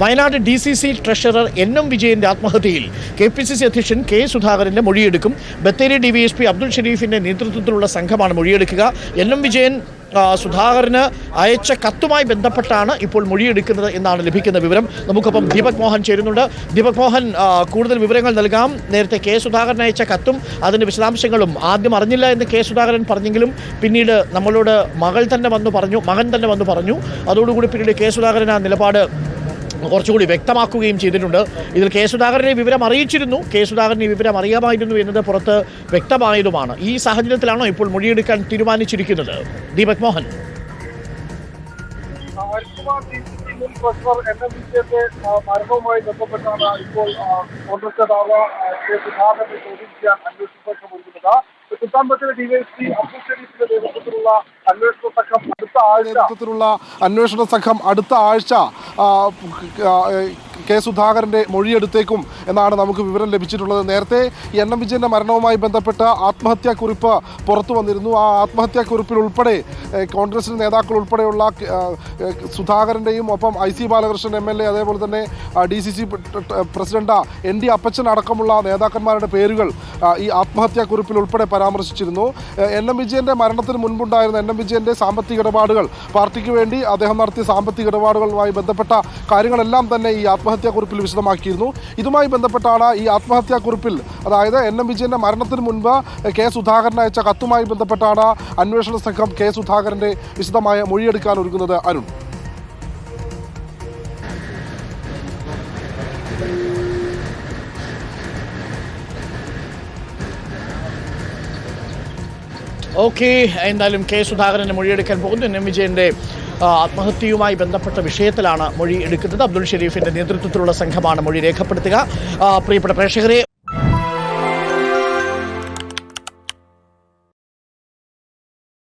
Wayanad D C C treasurer N M വിജയന്റെ ആത്മഹത്യയിൽ K P C C അധ്യക്ഷൻ K സുധാകരന്റെ മൊഴിയെടുക്കും. Bathery D V S P Abdul ഷരീഫിന്റെ നേതൃത്വത്തിലുള്ള സംഘമാണ് മൊഴിയെടുക്കുക. എൻ എം വിജയൻ സുധാകരന് അയച്ച കത്തുമായി ബന്ധപ്പെട്ടാണ് ഇപ്പോൾ മൊഴിയെടുക്കുന്നത് എന്നാണ് ലഭിക്കുന്ന വിവരം. നമുക്കൊപ്പം ദീപക് മോഹൻ ചേരുന്നുണ്ട്. ദീപക് മോഹൻ കൂടുതൽ വിവരങ്ങൾ നൽകാം. നേരത്തെ കെ സുധാകരൻ അയച്ച കത്തും അതിന്റെ വിശദാംശങ്ങളും ആദ്യം അറിഞ്ഞില്ല എന്ന് കെ സുധാകരൻ പറഞ്ഞെങ്കിലും പിന്നീട് നമ്മളോട് മകൾ തന്നെ വന്നു പറഞ്ഞു മകൻ തന്നെ വന്നു പറഞ്ഞു. അതോടുകൂടി പിന്നീട് കെ സുധാകരൻ ആ നിലപാട് കുറച്ചുകൂടി വ്യക്തമാക്കുകയും ചെയ്തിട്ടുണ്ട്. ഇതിൽ കെ സുധാകരനെ വിവരം അറിയിച്ചിരുന്നു. കെ സുധാകരൻ ഈ വിവരം അറിയാമായിരുന്നു എന്നത് പുറത്ത് വ്യക്തമായതുമാണ്. ഈ സാഹചര്യത്തിലാണോ ഇപ്പോൾ മൊഴിയെടുക്കാൻ തീരുമാനിച്ചിരിക്കുന്നത്? ദീപക് മോഹൻ. എൻ എം വിജയന്റെ മരണവുമായി ബന്ധപ്പെട്ടാണ് ഇപ്പോൾ കോൺഗ്രസ് നേതാവ് കെ സുധാകരനെ ചോദ്യം ചെയ്യാൻ അന്വേഷണ സംഘം ഒരുക്കുന്നത് സുൽത്താൻ ബത്തേരി ഡിവൈഎസ്പി അബ്ദുൾ ഷരീഫിന്റെ നേതൃത്വത്തിലുള്ള അന്വേഷണ സംഘം നേതൃത്വത്തിലുള്ള അന്വേഷണ സംഘം അടുത്ത ആഴ്ച കെ സുധാകരന്റെ മൊഴിയെടുത്തേക്കും എന്നാണ് നമുക്ക് വിവരം ലഭിച്ചിട്ടുള്ളത്. നേരത്തെ എൻ എം വിജയന്റെ മരണവുമായി ബന്ധപ്പെട്ട ആത്മഹത്യാക്കുറിപ്പ് പുറത്തു വന്നിരുന്നു. ആ ആത്മഹത്യാക്കുറിപ്പിൽ ഉൾപ്പെടെ കോൺഗ്രസ് നേതാക്കൾ ഉൾപ്പെടെയുള്ള സുധാകരന്റെയും ഒപ്പം I C Balakrishnan M L A അതേപോലെ തന്നെ D C C president N D Appachan അടക്കമുള്ള നേതാക്കന്മാരുടെ പേരുകൾ ഈ ആത്മഹത്യാക്കുറിപ്പിൽ ഉൾപ്പെടെ പരാമർശിച്ചിരുന്നു. എൻ എം വിജയന്റെ മരണത്തിന് മുൻപുണ്ടായിരുന്ന എൻ എം വിജയന്റെ സാമ്പത്തിക ഇടപാടുകൾ. പാർട്ടിക്ക് വേണ്ടി അദ്ദേഹം നടത്തിയ സാമ്പത്തിക ഇടപാടുകളുമായി ബന്ധപ്പെട്ട കാര്യങ്ങളെല്ലാം തന്നെ ഈ ആത്മഹത്യാക്കുറിപ്പിൽ വിശദമാക്കിയിരുന്നു. ഇതുമായി ബന്ധപ്പെട്ടാണ് ഈ ആത്മഹത്യാക്കുറിപ്പിൽ അതായത് എൻ എം വിജയന്റെ മരണത്തിന് മുൻപ് കെ സുധാകരൻ അയച്ച കത്തുമായി ബന്ധപ്പെട്ടാണ് അന്വേഷണ സംഘം കെ സുധാകരന്റെ വിശദമായ മൊഴിയെടുക്കാൻ ഒരുങ്ങുന്നത്. അരുൺ. ഓക്കെ എന്തായാലും കെ സുധാകരന്റെ മൊഴിയെടുക്കാൻ പോകുന്നു. എൻ എം വിജയന്റെ ആത്മഹത്യയുമായി ബന്ധപ്പെട്ട വിഷയത്തിലാണ് മൊഴി എടുക്കുന്നത്. അബ്ദുൾ ഷെരീഫിന്റെ നേതൃത്വത്തിലുള്ള സംഘമാണ് മൊഴി രേഖപ്പെടുത്തുക. പ്രിയപ്പെട്ട പ്രേക്ഷകരെ